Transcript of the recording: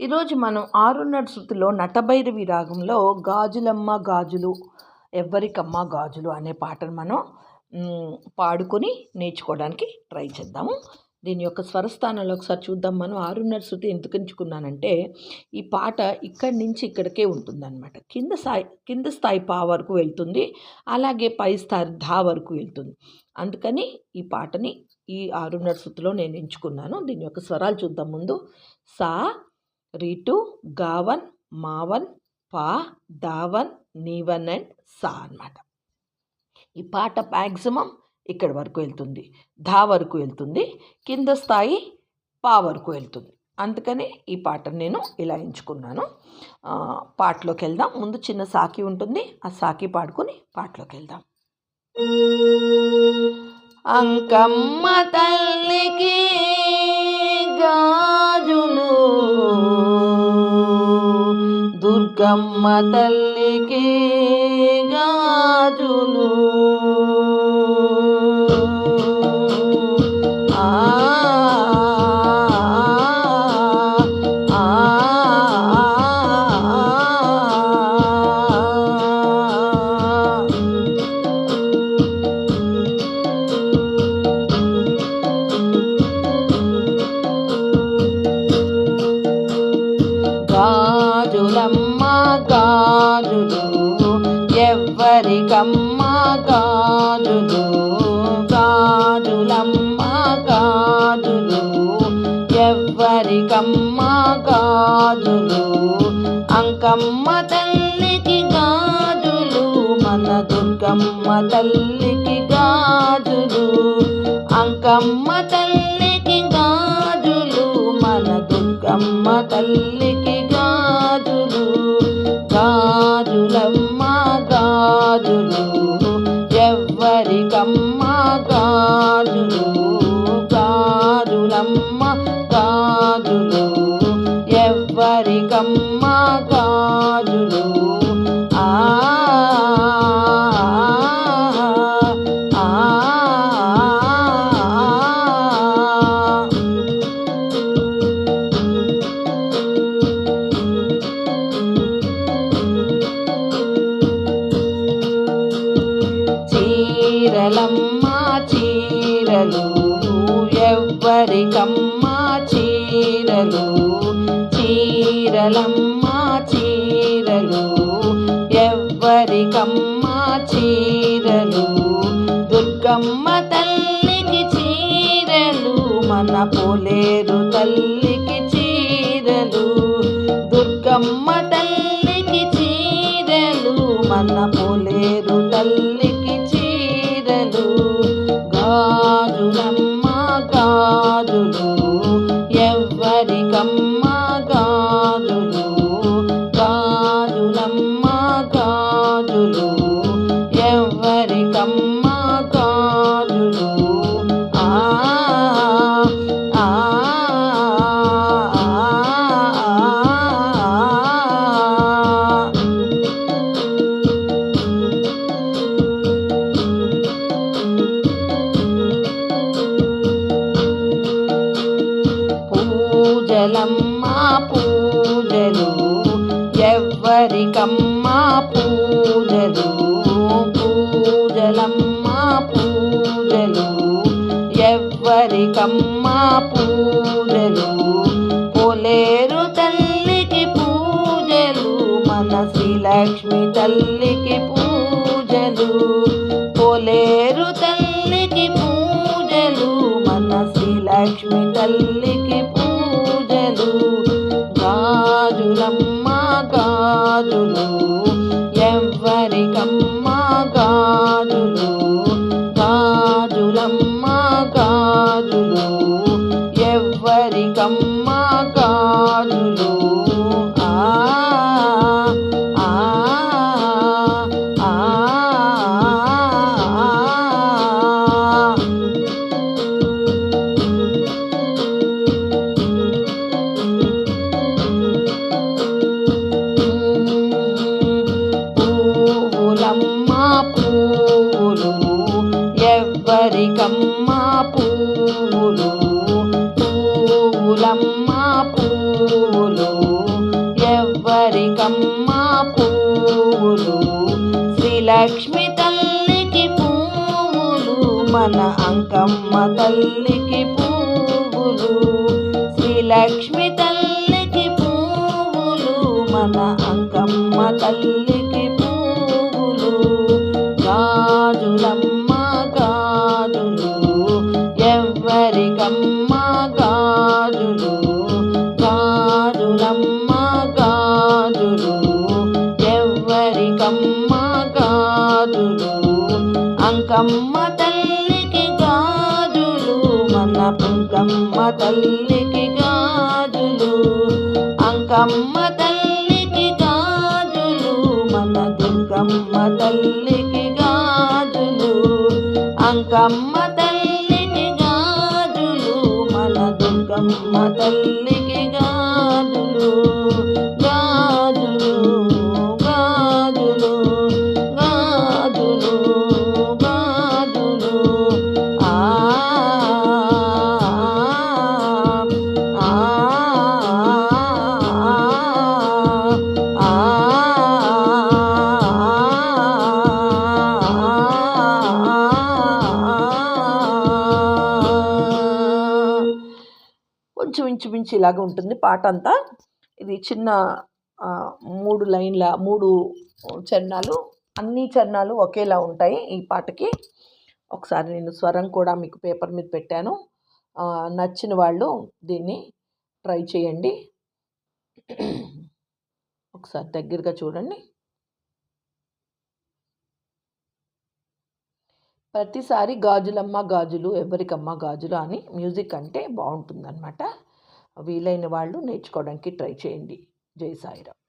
ఈరోజు మనం ఆరున్నర శృతిలో నటభైరవి రాగంలో గాజులమ్మ గాజులు ఎవ్వరికమ్మ గాజులు అనే పాటను మనం పాడుకొని నేర్చుకోవడానికి ట్రై చేద్దాము. దీని యొక్క స్వరస్థానంలో ఒకసారి చూద్దాం మనం. ఆరున్నర శృతి ఎందుకు ఎంచుకున్నానంటే ఈ పాట ఇక్కడి నుంచి ఇక్కడికే ఉంటుందన్నమాట. కింద స్థాయి కింద స్థాయి పా వరకు వెళ్తుంది అలాగే పై స్థాయి ధా వరకు వెళ్తుంది. అందుకని ఈ పాటని ఈ ఆరున్నర శృతిలో నేను ఎంచుకున్నాను. దీని యొక్క స్వరాలు చూద్దాం ముందు. సా రీటు గావన్ మావన్ పా దావన్ నీవన్ అండ్ సా అన్నమాట. ఈ పాట మ్యాక్సిమం ఇక్కడి వరకు వెళ్తుంది ధా వరకు వెళ్తుంది కింద స్థాయి పా వరకు వెళ్తుంది. అందుకని ఈ పాటను నేను ఇలా ఎంచుకున్నాను. పాటలోకి వెళ్దాం. ముందు చిన్న సాకి ఉంటుంది ఆ సాకి పాడుకుని పాటలోకి వెళ్దాం. అంకమ్మ తల్ దుర్గమ్మ తల్లికి గాజులు. గాజులు ఎవ్వరికమ్మ గాజులు గాజులమ్మ గాజులు ఎవ్వరికమ్మ గాజులు అంకమ్మ తల్లికి గాజులు మన దుర్గమ్మ తల్లికి గాజులు అంకమ్మ తల్లికి గాజులు మన దుర్గమ్మ తల్లికి కమ్మ గాజులు ఎవ్వరికమ్మ గాజులు ఆ ఆ ఆ. చీరలమ్మ చీరలు ఎవ్వరికమ్మ చీరలు? చీరలమ్మ చీరలు. ఎవ్వరికమ్మ చీరలు? దుర్గమ్మ తల్లికి చీరలు మన పోలేరు తల్లికి చీరలు. దుర్గమ్మ తల్లికి చీరలు మన పోలేరు తల్లి కమ్మా పూజలు ఎవ్వరికమ్మ పూజలు. పూజలమ్మ పూజలు ఎవ్వరికమ్మ పూజలు. పొలేరు తల్లికి పూజలు మనసి లక్ష్మి తల్లికి పూజలు. పొలేరు తల్లికి పూజలు మనసి లక్ష్మి తల్లి పూలు ఎవ్వరికమ్మా పూలు పూలమ్మా పూలు ఎవ్వరికమ్మా పూలు. శ్రీలక్ష్మి తల్లికి పూలు మన అంకమ్మ తల్లికి పూలు శ్రీలక్ష్మి తల్లికి పూలు మన అంకమ్మ తల్లి గాజులమ్మ గాజులు ఎవ్వరికమ్మ అంకమ్మ తల్లికి గాజులు మన పుంకమ్మ తల్లికి గాజులు అంకమ్మ తల్లికి గాజులు మన దుర్గమ్మ తల్లికి గాజులు అంకమ్మ గమ్మ తల్లికి గాజులు ఇంచుమించు ఇలాగ ఉంటుంది పాట అంతా ఇది చిన్న మూడు లైన్ల మూడు చరణాలు అన్ని చరణాలు ఒకేలా ఉంటాయి ఈ పాటకి. ఒకసారి నేను స్వరం కూడా మీకు పేపర్ మీద పెట్టాను. నచ్చిన వాళ్ళు దీన్ని ట్రై చేయండి. ఒకసారి దగ్గరగా చూడండి. ప్రతిసారి గాజులమ్మ గాజులు ఎవరికమ్మ గాజులు అని మ్యూజిక్ అంటే బాగుంటుందన్నమాట. వీలైన వాళ్ళు నేర్చుకోవడానికి ట్రై చేయండి. జై సాయిరామ్.